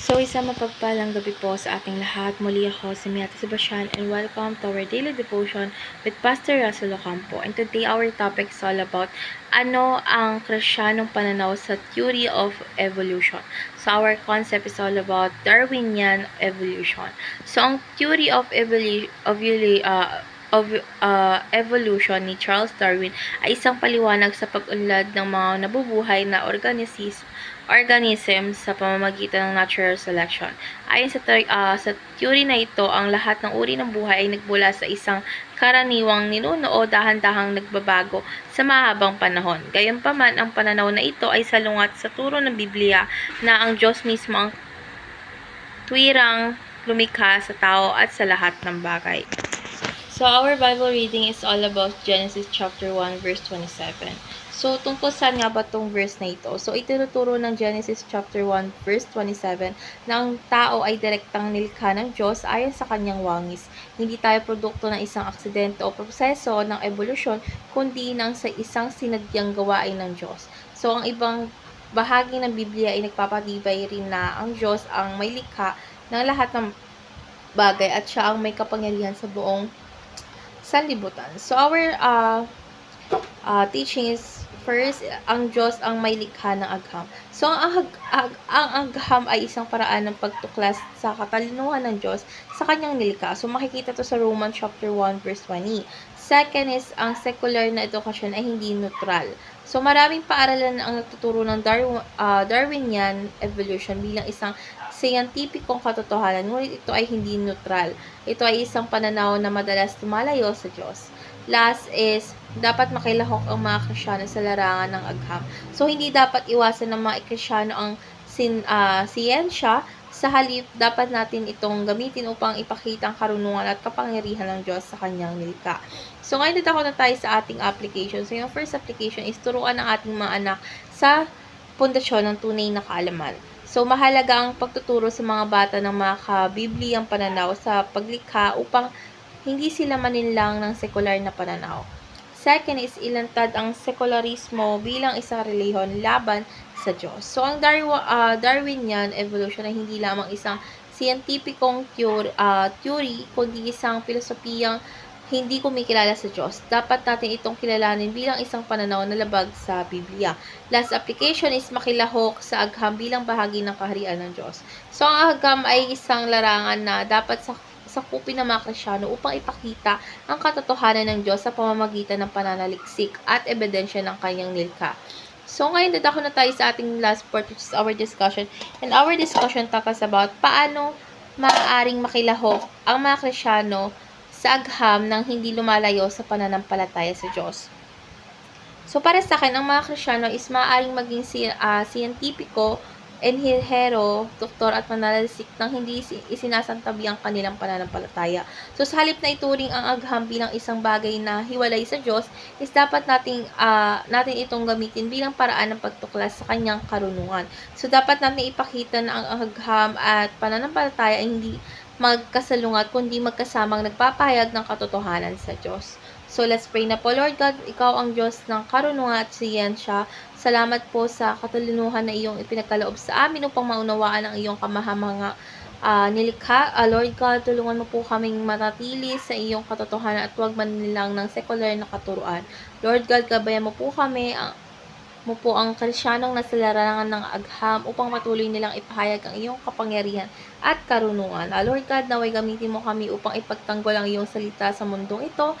So, isang mapagpalang gabi po sa ating lahat. Muli ako si Miata Sebastian and welcome to our daily devotion with Pastor Russell Ocampo. And today, our topic is all about ano ang Krisyanong pananaw sa theory of evolution. So, our concept is all about Darwinian evolution. So, ang theory of evolu- evolu- uh, of uh, evolution ni Charles Darwin ay isang paliwanag sa pag-unlad ng mga nabubuhay na organisms organism sa pamamagitan ng natural selection. Ayon sa, ah, sa theory na ito, ang lahat ng uri ng buhay ay nagmula sa isang karaniwang ninuno o dahan-dahang nagbabago sa mahabang panahon. Gayunpaman, ang pananaw na ito ay salungat sa turo ng Biblia na ang Diyos mismo ang tuwirang lumikha sa tao at sa lahat ng bagay. So, our Bible reading is all about Genesis chapter 1, verse 27. So, tungkol saan nga ba tong verse na ito? So, itinuturo ng Genesis chapter 1, verse 27 na ang tao ay direktang nilikha ng Diyos ayon sa kanyang wangis. Hindi tayo produkto ng isang aksidente o proseso ng evolusyon, kundi ng sa isang sinadyang gawain ng Diyos. So, ang ibang bahagi ng Biblia ay nagpapatibay rin na ang Diyos ang may likha ng lahat ng bagay at siya ang may kapangyarihan sa buong sanlibutan. So, our uh, uh, teaching is first, ang Diyos ang may likha ng agham. So, ang, ag- ang agham ay isang paraan ng pagtuklas sa katalinuhan ng Diyos sa kanyang nilikha. So, makikita to sa Romans chapter 1 verse 20. Second is, ang secular na edukasyon ay hindi neutral. So, maraming paaralan ang nagtuturo ng Darw- uh, Darwinian evolution bilang isang scientificong katotohanan, ngunit ito ay hindi neutral. Ito ay isang pananaw na madalas lumalayo sa Diyos. Last is, dapat makilahok ang mga Krisyano sa larangan ng agham. So, hindi dapat iwasan ng mga Krisyano ang sin, ah, siyensya. Sa halip, dapat natin itong gamitin upang ipakita ang karunungan at kapangyarihan ng Diyos sa kanyang nilika. So, ngayon dito na tayo sa ating application. So, yung first application is turuan ng ating mga anak sa pundasyon ng tunay na kaalaman. So, mahalaga ang pagtuturo sa mga bata ng mga kabibliyang pananaw sa paglikha upang hindi sila maninlang ng sekular na pananaw. Second is ilantad ang sekularismo bilang isang reliyon laban sa Diyos. So, ang Darwa, ah, Darwinian evolution ay hindi lamang isang scientificong theory, ah, theory kundi isang filosofiyang hindi kumikilala sa Diyos. Dapat natin itong kilalanin bilang isang pananaw na labag sa Biblia. Last application is makilahok sa agham bilang bahagi ng kaharian ng Diyos. So, ang agham ay isang larangan na dapat sa sakupin ng mga Krisyano upang ipakita ang katotohanan ng Diyos sa pamamagitan ng pananaliksik at ebidensya ng kanyang nilka. So, ngayon dadako na tayo sa ating last part which is our discussion. And our discussion talks about paano maaaring makilahok ang mga Krisyano sa agham ng hindi lumalayo sa pananampalataya sa Diyos. So, para sa akin, ang mga Krisyano is maaaring maging ah, siyentipiko, enhihero, doktor at mananalisik nang hindi isi- isinasantabi ang kanilang pananampalataya. So, sa halip na ituring ang agham bilang isang bagay na hiwalay sa Diyos, is dapat nating, ah, natin itong gamitin bilang paraan ng pagtuklas sa kanyang karunungan. So, dapat natin ipakita na ang agham at pananampalataya ay hindi magkasalungat kundi magkasamang nagpapahayag ng katotohanan sa Diyos. So, let's pray na po, Lord God, Ikaw ang Diyos ng karunungan at siyensya. Salamat po sa katalinuhan na iyong ipinagkaloob sa amin upang maunawaan ang iyong kamahamanga ah, nilikha. Ah, Lord God, tulungan mo po kaming matatili sa iyong katotohanan at huwag manilang ng sekular na katuruan. Lord God, gabayan mo po kami ang mo po ang Krisyanong nasa larangan ng agham upang patuloy nilang ipahayag ang iyong kapangyarihan at karunungan. Ah, Lord God, naway gamitin mo kami upang ipagtanggol ang iyong salita sa mundong ito.